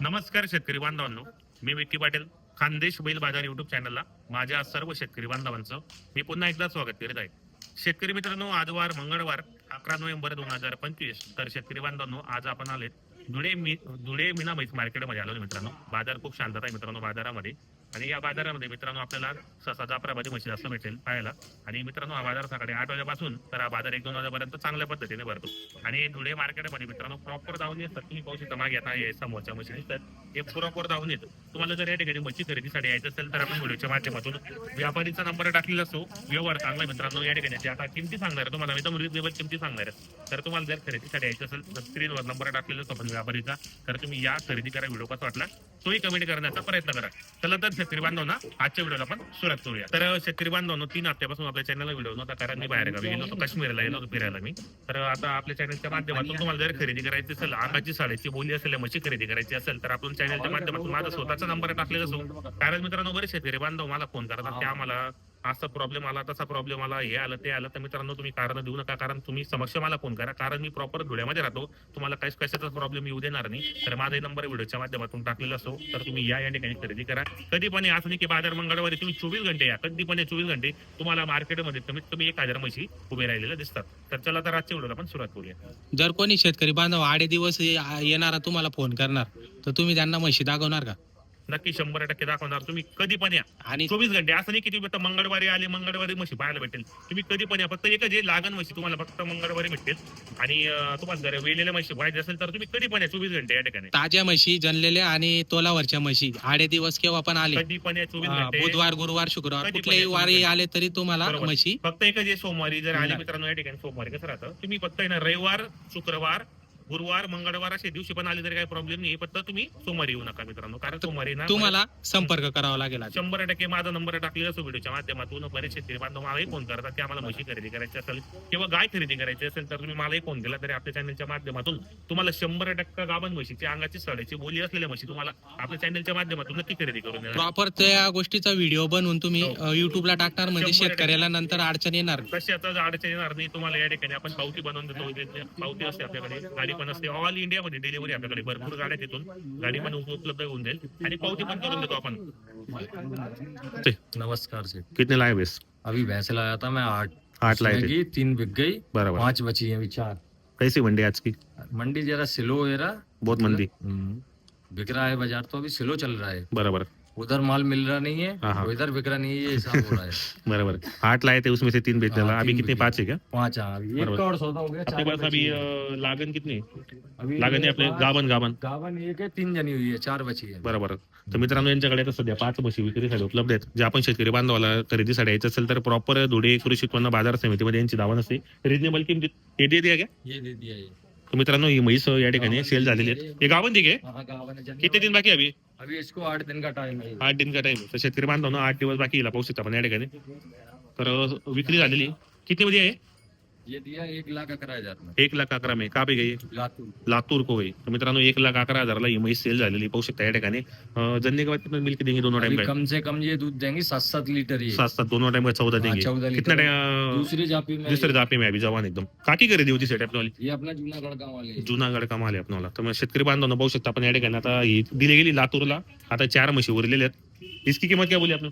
नमस्कार शेतकरी बांधवांनो. मी विक्की पाटील खानदेश बैल बाजार युट्यूब चॅनलला माझ्या सर्व शेतकरी बांधवांचं मी पुन्हा एकदा स्वागत करीत आहे. शेतकरी मित्रांनो आजवार मंगळवार अकरा नोव्हेंबर दोन हजार पंचवीस. तर शेतकरी बांधवांनो आज आपण आले धुळे मी धुळे मीना मार्केटमध्ये आलो मित्रांनो. बाजार खूप शांतता आहे मित्रांनो बाजारामध्ये. आणि या बाजारामध्ये मित्रांनो आपल्याला ससा जाफराबादी म्हशी असं भेटेल पाहायला. आणि मित्रांनो हा बाजार सकाळी आठ वाजेपासून तर हा बाजार एक दोन वाजेपर्यंत चांगल्या पद्धतीने भरतो. आणि धुळे मार्केटमध्ये मित्रांनो प्रॉपर जाऊन येतात. तुम्ही पाहू शकता मागे आता समोरच्या मशीन दिसतात हे प्रॉपर जाऊन येतं. तुम्हाला जर या ठिकाणी मच्छी खरेदीसाठी यायचं असेल तर आपण व्हिडिओच्या माध्यमातून व्यापारीचा नंबर टाकलेला असतो. व्यवहार चांगला मित्रांनो या ठिकाणी आता किमती सांगणार आहे तुम्हाला एकदम रिजनेबल किमती सांगणार आहे. तर तुम्हाला जर खरेदीसाठी यायचं असेल तर स्क्रीनवर नंबर टाकलेला असतो आपण व्यापारीचा. तर तुम्ही या खरेदी करा व्हिडिओ कसा वाटला तोही कमेंट करण्याचा प्रयत्न करा. चला तर शेतकरी बांधवांना आजच्या व्हिडिओला आपण सुरुवात करूया. तर शेतकरी बांधवांनो तीन हप्त्यापासून आपल्या चॅनलला व्हिडिओ नव्हता कारण मी बाहेर गावी गेलो होतो काश्मीरला गेलो होतो फिरायला मी. तर आता आपल्या चॅनलच्या माध्यमातून तुम्हाला जर खरेदी करायची असेल अंगाची साडेची बोली असेल म्हशी खरेदी करायची असेल तर आपण चॅनलच्या माध्यमातून माझा स्वतःचा नंबर टाकलेला असो. कारण मित्रांनो बरेच शेतकरी बांधव मला फोन करतात. ते आम्हाला असा प्रॉब्लेम आला तसा प्रॉब्लेम आला हे आलं ते आलं. तर मित्रांनो तुम्ही कारण देऊ नका. कारण तुम्ही समक्ष मला फोन करा. कारण मी प्रॉपर धुळ्यामध्ये राहतो. तुम्हाला काही कशाचा प्रॉब्लेम येऊ देणार नाही. तर माझा नंबर व्हिडिओच्या माध्यमातून टाकलेला असो. तर तुम्ही या या ठिकाणी खरेदी करा. कधी पण असं नाही की बाजार मंगळवारी तुम्ही चोवीस घंटे या. कधी पण चोवीस घंटे तुम्हाला मार्केटमध्ये कमीत कमी एक हजार म्हशी उभे राहिलेल्या दिसतात. तर चला तर आजच्या व्हिडिओला आपण सुरुवात करूया. जर कोणी शेतकरी बांधव आडे दिवस येणारा तुम्हाला फोन करणार तर तुम्ही त्यांना म्हशी दाखवणार का? नक्की शंभर टक्के दाखवणार तुम्ही कधी पण या. आणि चोवीस घंटे. असं नाही की तुम्ही आता मंगळवारी आले मंगळवारी म्हशी पाहायला भेटेल. तुम्ही कधी पण या. फक्त एकच जे लागण म्हशी तुम्हाला फक्त मंगळवारी भेटेल आणि अं, तुम्हाला जर वेलेल्या म्हशी पाहिजे असेल तर तुम्ही कधी पण या. चोवीस घंटे या ठिकाणी. ताज्या म्हशी जनलेल्या आणि तोलावरच्या म्हशी. आडे दिवस केव्हा पण आले. कधी पण या. चोवीस घंटे. बुधवार गुरुवार शुक्रवार कधी पण कुठल्याही वारी आले तरी तुम्हाला बरोबर. म्हशी फक्त एकच जे सोमवारी. जर आले. मित्रांनो या ठिकाणी सोमवारी. कसं राहतं? तुम्ही फक्त आहे ना रविवार शुक्रवार गुरुवार मंगळवार असे दिवशी पण आले तरी काही प्रॉब्लेम नाही. फक्त तुम्ही सोमवारी येऊ नका मित्रांनो. कारण सोमवारी ना तुम्हाला संपर्क करावा लागेल आधी. शंभर टक्के माझा नंबर टाकलेला असतो व्हिडिओच्या माध्यमातून. बरेच शेतकरी बांधव मलाही फोन करतात की आम्हाला म्हशी खरेदी करायची असेल किंवा गाय खरेदी करायची असेल तर तुम्ही मलाही फोन केला तरी आपल्या चॅनलच्या माध्यमातून तुम्हाला शंभर टक्के गाभण म्हशीची अंगाची सड्याची बोली असलेल्या म्हशी तुम्हाला आपल्या चॅनलच्या माध्यमातून नक्की खरेदी करून देणार. प्रॉपर त्या गोष्टीचा व्हिडिओ बनवून तुम्ही हो. अं, युट्यूबला टाकणार म्हणजे शंभर टक्के. शेतकऱ्याला नंतर अडचण येणार तशी आता अडचण येणार नाही. तुम्हाला या ठिकाणी आपण पावती बनवून देतो. पावती असते आपल्याकडे. गाडी पण असते. ऑल इंडियामध्ये डिलिव्हरी आपल्याकडे भरपूर गाड्या तिथून. गाडी पण उपलब्ध होऊन जाईल आणि पावती पण करून देतो आपण. नमस्कार जी कितने लाए बेस? अभी भैंस लाया था मैं आठ. आठ लाए थे. तीन बिक गई बराबर. पाँच बची हैं अभी चार. कैसी मंडी आज की? मंडी जरा स्लो है रहा बहुत मंदी। हम्म, बिक रहा है बाज़ार तो अभी स्लो चल रहा है. बराबर। उधर माल मिल रहा नहीं है इधर बिक रहा नहीं है ये हिसाब हो रहा है। बराबर। आठ लाए थे उसमें से तीन बेच डाला। अभी तीन कितने। पाँच है क्या? पांच एक। का और सौदा हो गया अपने पास अभी लागन कितनी अभी लागन है आपले पास गावन गावन गावन एक है तीन जनी हुई है चार बची है। बरोबर। तर मित्रांनो यांच्याकडे आता सध्या पाच म्हशी विक्रीसाठी उपलब्ध आहेत. जे आपण शेतकरी बांधवाला खरेदीसाठी यायचं असेल तर प्रॉपर धुळे कृषी उत्पन्न बाजार समितीमध्ये यांची दावा नसते रिजनेबल किमतीत. हे दे द्या तर मित्रांनो ही म्हैस या ठिकाणी सेल झालेली आहेत. हे गावन दिघे किती दिन बाकी आहे अभी? अभी इसको आठ दिन का टाइम आहे आठ दिन का टाइम तर शेतकरी बांधवांनो आठ दिवस बाकी येईल पाहू शकता आपण या ठिकाणी. तर विक्री झालेली. किती मध्ये आहे? ये दिया एक लाख अकरा हजार में एक लाख अकरा में. का पे गई? लातूर. लातूर को गई. तर मित्रांनो एक लाख अकरा हजारला ही म्हैस सेल झालेली पाहू शकता या ठिकाणी. जनने के बाद मिल्क देंगे दोनों टाइम अभी का कम से कम ये दूध देंगी सात सात लीटर ये. सात सात दोनों टाइम का चौदह हाँ, देंगे. कितना लीटर टाइम दूसरी जापी में दुसरे जापे में अभी जवान एकदम. काकी खरेदी होती सेट आपली ये अपना जूनागढ़ गाँव वाले हैं। जुनागड काम आले आपल्याला तर मग शेतकरी बांधवांना पाहू शकता आपण या ठिकाणी. आता ही दिली गेली लातूरला. आता चार म्हशी उरलेल्या आहेत. इसकी कीमत क्या बोली आपने?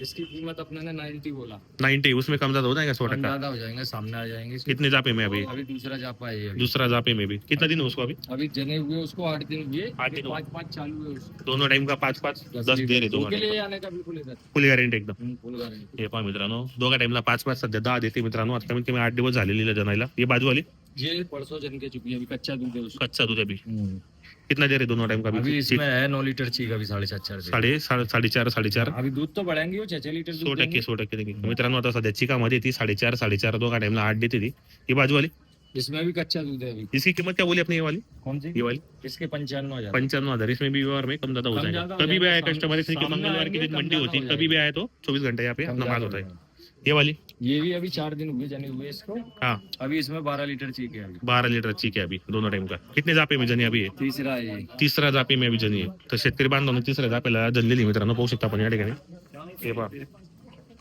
इसकी कीमत अपने ने नाइन्टी बोला। नाइनटी उसमें कम ज़्यादा हो जाएगा सौ कम टक्का? ज़्यादा हो जाएँगे सामने आ जाएँगे कितने जापे में अभी? अभी दूसरा जापा है अभी। दूसरा जापे में भी। कितना दिन है उसको अभी? अभी जने हुए उसको आठ दिन हुए आठ दिन हुए। पाँच पाँच चालू है उसको। दोनों टाइम का पाच पाच दस दे रहे लीटर। दोनों उनके लिए आने का बिल्कुल इधर फुल गॅरंटी एकदम। हम्म, फुल गारंटी हे पहा मित्रांनो दोघा टाइमला पाच पाच सध्या दहा देते मित्रांनो आता कमीत कमी आठ दिवस झालेली जनायला ये बाजूवाली? ये परसों जन के चुकी है अभी कच्चा दूध है उसका। कच्चा दूध अभी। हम्म। कितना दे रहे दोनों टाइम का अभी अभी इसमें है नौ लीटर चीक अभी साढ़े चार चार से। साडे साडे- साडेचार साडेचार अभी दूध तो बढ़ाएँगे वो छह छह लीटर सो टक्के। सो टक्के देंगे। मित्रांनो आता सध्या चिकामध्ये ती साडेचार साडेचार दोघा टाइमला आठ देते ती. ही बाजूवाली? इसमें भी कच्चा दूध है अभी। इसकी कीमत क्या बोली अपनी ये वाली कौन सी? ये वाली इसके पंचानवे हज़ार। पंचानवे हज़ार। इसमें भी व्यवहार में कम ज़्यादा हो जाएगा। कभी भी जाएगा, कस्टमर इसलिए कि सामने मंगलवार की दिन मंडी होती है कभी भी आए तो चौबीस घंटे यहाँ पे माल होता है। ये वाली ये भी अभी चार दिन हुए जने हुए इसको। हाँ। अभी इसमें बारह लीटर चीक है अभी। बारह लीटर चीक अभी दोनों टाइम का। कितने जापे में जनी अभी? तीसरा है ये। तिसरा जापे में अभी जनी है। तर शेतकरी बांधवांनो तिसऱ्या जापेला जनलेली मित्रांनो पाहू शकता आपण या ठिकाणी हे पहा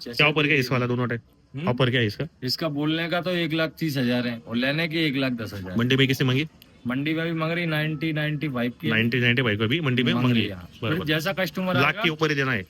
क्या ऑफ़र क्या इस वाला दोनों टाइम? हम्म? ऑफ़र क्या है इसका? इसका बोलने का तो एक लाख तीस हज़ार है और लेने की एक लाख दस हज़ार। मंडी में किसने मंगी? मंडी में भी मंग रही नाइन्टी नाइन्टी फाइव की नाइनटी नाइनटी फाइव का भी मंडी में मंग मंग रही है। है। फिर बराबर जैसा कस्टमर लाख के आएगा ऊपर ही देना है।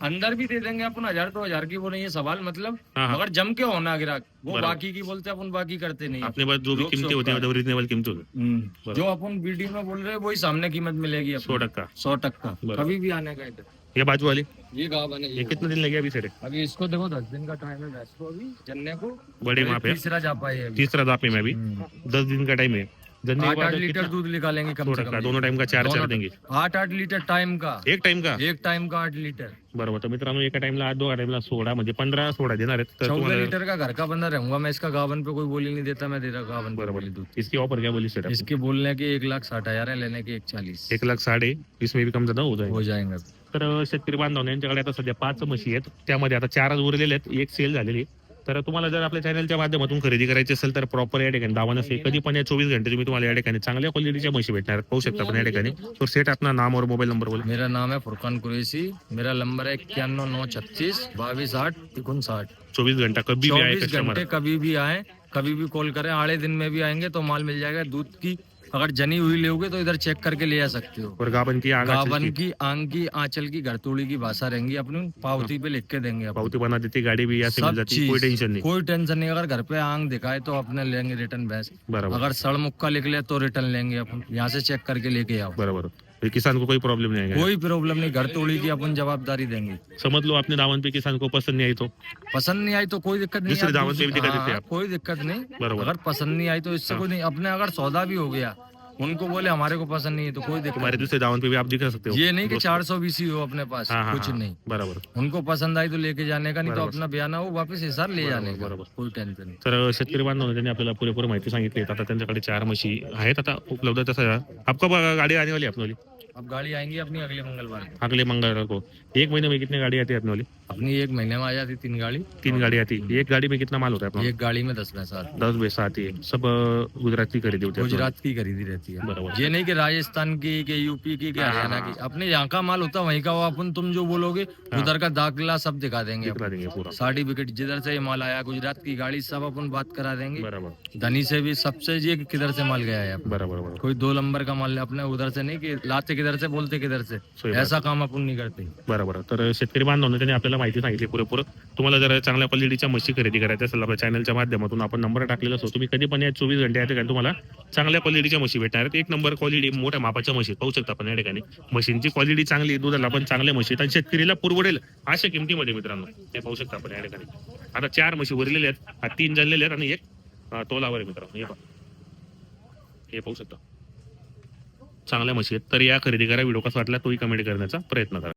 अंदर भी दे देंगे अपन हज़ार तो हज़ार की वो नहीं है सवाल मतलब। हाँ हाँ। मगर जम के होना ग्राहक वो बाकी की बोलते हैं, अपन बाकी करते नहीं अपने पास जो भी कीमती होती है है। रिजनेबल कीमत होती है हम्म। जो अपन वीडियो में बोल रहे हैं वही सामने कीमत मिलेगी सौ टक्का। सौ टक्का। कभी भी आने का इधर। ये बाजू वाली? ये गाँव बने ये कितने दिन लगे अभी सेटे अभी इसको देखो दस दिन का टाइम है अभी जन्ने को। बड़े वहाँ पे। तीसरा जा पाए अभी। तीसरा दापे में अभी। हम्म। दस दिन का टाइम है। आठ आठ लीटर? दूध निकालेंगे कम सौ कम दोनों टाइम का चार चार देंगे। आठ आठ लीटर टाइम का। एक टाइम का? एक टाइम का आठ लीटर। बरोबर तर मित्रांनो एका टाइमला आठ दोघा टाइमला सोळा म्हणजे पंधरा सोळा देणार आहेत. तर चौदह तुम्हाला लीटर का घर का बंदा रहूंगा मैं इसका गावन पे कोई बोली नहीं देता मैं दे रहा गावन पे बरोबर. बोली दूध। इसकी ऑफर क्या बोली सर इसके बोलने के एक लाख साठ हजार है लेने के एक चालीस। एक लाख साडे इसमें भी कम ज्यादा हो जाएगा. हो जाएंगे। तर शेतकरी बांधव यांच्याकडे आता सध्या पाच म्हशी आहेत. त्यामध्ये आता चारच उरलेले आहेत. एक सेल झालेली आहे. तर तुम्हाला जर आपल्या चॅनलच्या माध्यमातून खरेदी करायची असेल तर प्रॉपर या ठिकाणी दावा नसेल कधी पण या चोवीस घंटे तुम्ही तुम्हाला या ठिकाणी चांगल्या क्वालिटीच्या म्हशी भेटणार. पाहू शकता आपण या ठिकाणी. तो सेट अपना नाम और मोबाईल नंबर बोला. मेरा नाम है फुरकान कुरैसी मेरा नंबर है इक्यानवे नौ छत्तीस बाईस आठ उनसाठ चौबीस घंटा कभी भी आए चौबीस कस्टमर घंटे कभी भी आए कभी भी कॉल करें आड़े दिन में भी आएंगे तो माल मिल जाएगा दूध की अगर जनी हुई लोगे तो इधर चेक करके ले आ सकते हो। और गाबन की आंग गावन की आंग की आंचल की घरतोड़ी की भाषा रहेंगी अपनी पावती पे लिख के देंगे पावती बना देती गाड़ी भी या सब जाती कोई टेंशन नहीं। कोई टेंशन नहीं। अगर घर पे आंग दिखाए तो अपने लेंगे रिटर्न भैंस बराबर। अगर सड़ मुक्का ले तो रिटर्न लेंगे अपन। यहाँ से चेक करके लेके आओ। बराबर। किसान को कोई प्रॉब्लम नहीं आएगा कोई प्रॉब्लम नहीं घर तोड़ी की अपन जवाबदारी देंगे। समझ लो आपने दामन पे किसान को पसंद नहीं आई तो। पसंद नहीं आई तो कोई दिक्कत नहीं दूसरे पे भी दिक्कत हाँ, देते आप। कोई दिक्कत नहीं। बराबर। अगर पसंद नहीं आई तो इससे कोई नहीं अपने अगर सौदा भी हो गया उनको बोले हमारे को पसंद नहीं है तो कोई दिक्कत तुम्हारे दूसरे दावन पे भी आप दिखा सकते हो। ये नहीं कि चार सौ बीसी हो अपने पास हाँ, हाँ, कुछ हाँ, नहीं। बराबर। उनको पसंद आई तो लेके जाने का नहीं तो अपना बयाना हो वापस हिसाब ले जाने का बराबर. कोई टेंशन नहीं। तर शेतकरी बांधवांना त्यांनी आपल्याला पुरेपूर माहिती सांगितली आता त्यांच्याकडे चार म्हशी आहेत आता उपलब्ध तसं आपका गाड़ी आने वाली है अपनी अब गाड़ी आएँगी अपनी अगले मंगलवार को। अगले मंगलवार को. एक महीने में कितनी गाड़ी आती है अपने वाली अपनी एक महीने में आ जाती तीन गाड़ी। तीन गाड़ी आती. है एक गाड़ी में कितना माल होता है अपना एक गाड़ी में दस भैंस दस भैंसा आती है। सब गुजरात की खरीदी होती है गुजरात की खरीदी रहती है। बराबर। ये नहीं कि राजस्थान की कि यूपी की कि हाँ, हरियाणा हाँ, की। अपने यहाँ का माल होता है वहीं का वो अपन तुम जो बोलोगे हाँ। उधर का दाखिला सब दिखा देंगे दिखला देंगे पूरा। सर्टिफिकेट जिधर से ये माल आया गुजरात की गाड़ी सब अपन बात करा देंगे। बराबर। धनी से भी सबसे ये किधर से माल गया है बराबर कोई दो नंबर का माल अपने उधर से नहीं कि लाते किधर से बोलते किधर से। ऐसा काम अपन नहीं करते। बरोबर। तर शेतकरी बांधवांना त्यांनी आपल्याला माहिती सांगितली पुरेपूर. तुम्हाला जर चांगल्या क्वालिटीच्या म्हशी खरेदी करायच्या असेल आपल्या चॅनलच्या माध्यमातून आपण नंबर टाकलेला असतो. तुम्ही कधी पण या चोवीस घंटे या ठिकाणी तुम्हाला चांगल्या क्वालिटीच्या म्हशी भेटणार आहेत एक नंबर क्वालिटी मोठ्या मापाच्या म्हशी पाहू शकता आपण या ठिकाणी. मशीनची क्वालिटी चांगली दुधाला पण चांगल्या म्हशी आणि शेतकरीला पुरवडेल अशा किमतीमध्ये मित्रांनो. हे पाहू शकता आपण या ठिकाणी. आता चार म्हशी उरलेल्या आहेत. हा तीन जणलेले आहेत आणि एक तोलावर आहे मित्रांनो. हे पहा. हे पाहू शकता. चांगल्या म्हशी आहेत. तर या खरेदी करा. व्हिडिओ कसा वाटला तोही कमेंट करण्याचा प्रयत्न करा.